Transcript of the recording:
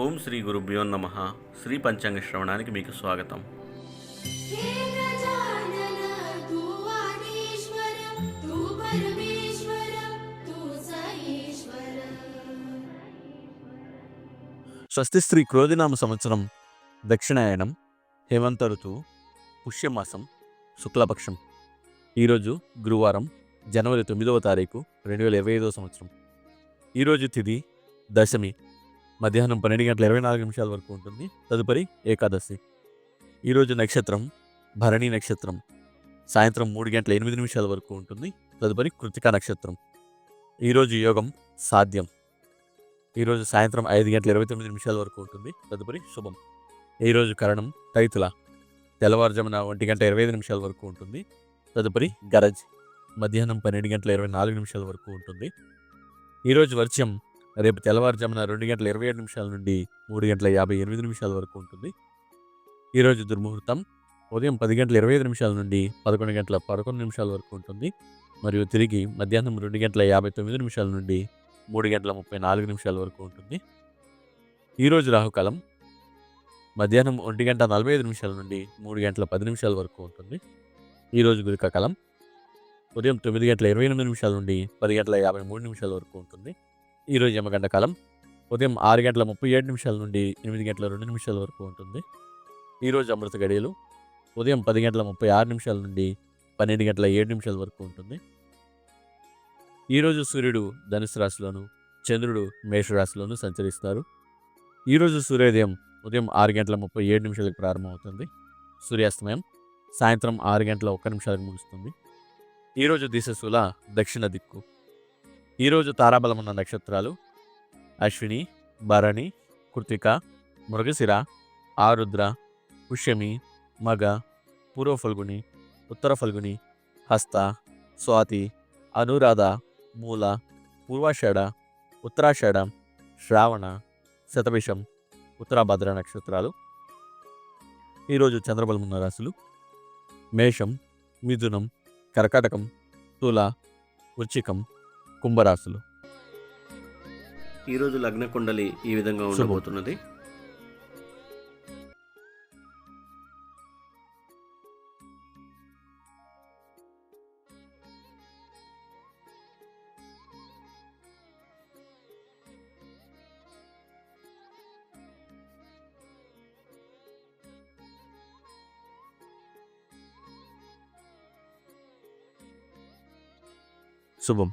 ఓం శ్రీ గురుభ్యో నమ. శ్రీ పంచాంగ శ్రవణానికి మీకు స్వాగతం. స్వస్తి శ్రీ క్రోధినామ సంవత్సరం దక్షిణాయనం హేమంత ఋతు పుష్యమాసం శుక్లపక్షం. ఈరోజు గురువారం జనవరి తొమ్మిదవ తారీఖు రెండు వేల ఇరవై ఐదవ సంవత్సరం. ఈరోజు తిది దశమి మధ్యాహ్నం పన్నెండు గంటల ఇరవై నాలుగు నిమిషాల వరకు ఉంటుంది. తదుపరి ఏకాదశి. ఈరోజు నక్షత్రం భరణి నక్షత్రం. సాయంత్రం మూడు గంటల ఎనిమిది నిమిషాల వరకు ఉంటుంది. తదుపరి కృతికా నక్షత్రం. ఈరోజు యోగం సాధ్యం. ఈరోజు సాయంత్రం ఐదు గంటల ఇరవై తొమ్మిది నిమిషాల వరకు ఉంటుంది. తదుపరి శుభం. ఈరోజు కరణం తైతుల. తెల్లవారుజామున ఒంటి గంట ఇరవై ఐదు నిమిషాల వరకు ఉంటుంది. తదుపరి గరజ్. మధ్యాహ్నం పన్నెండు గంటల ఇరవై నాలుగు నిమిషాల వరకు ఉంటుంది. ఈరోజు వర్షం రేపు తెల్లవారుజామున రెండు గంటల ఇరవై ఏడు నిమిషాల నుండి మూడు గంటల యాభై ఎనిమిది నిమిషాల వరకు ఉంటుంది. ఈరోజు దుర్ముహూర్తం ఉదయం పది గంటల ఇరవై ఐదు నిమిషాల నుండి పదకొండు గంటల పదకొండు నిమిషాల వరకు ఉంటుంది. మరియు తిరిగి మధ్యాహ్నం రెండు గంటల యాభై తొమ్మిది నిమిషాల నుండి మూడు గంటల ముప్పై నాలుగు నిమిషాల వరకు ఉంటుంది. ఈరోజు రాహుకాలం మధ్యాహ్నం ఒంటి గంట నలభై ఐదు నిమిషాల నుండి మూడు గంటల పది నిమిషాల వరకు ఉంటుంది. ఈరోజు గురికాలం ఉదయం తొమ్మిది గంటల ఇరవై ఎనిమిది నిమిషాల నుండి పది గంటల యాభై మూడు నిమిషాల వరకు ఉంటుంది. ఈరోజు యమగంట కాలం. ఉదయం ఆరు గంటల ముప్పై ఏడు నిమిషాల నుండి ఎనిమిది గంటల రెండు నిమిషాల వరకు ఉంటుంది. ఈరోజు అమృత గడియలు ఉదయం పది గంటల ముప్పై ఆరు నిమిషాల నుండి పన్నెండు గంటల ఏడు నిమిషాల వరకు ఉంటుంది. ఈరోజు సూర్యుడు ధనుసు రాశిలోను చంద్రుడు మేషరాశిలోను సంచరిస్తారు. ఈరోజు సూర్యోదయం ఉదయం ఆరు గంటల ముప్పై ఏడు నిమిషాలకు ప్రారంభమవుతుంది. సూర్యాస్తమయం సాయంత్రం ఆరు గంటల ఒక్క నిమిషాలకు ముగుస్తుంది. ఈరోజు దిశ దక్షిణ దిక్కు. ఈరోజు తారాబలం ఉన్న నక్షత్రాలు అశ్విని భరణి కృతిక మృగశిర ఆరుద్ర పుష్యమి మగ పూర్వ ఫల్గుని ఉత్తర ఫల్గుని హస్త స్వాతి అనురాధ మూల పూర్వాషాఢ ఉత్తరాషాఢ శ్రావణ శతభిషం ఉత్తరాభద్ర నక్షత్రాలు. ఈరోజు చంద్రబలం ఉన్న రాశులు మేషం మిథునం కర్కాటకం తుల వృచ్చికం కుంభరాశులు. ఈరోజు లగ్న కుండలి ఈ విధంగా. ఉండబోతున్నది. శుభం.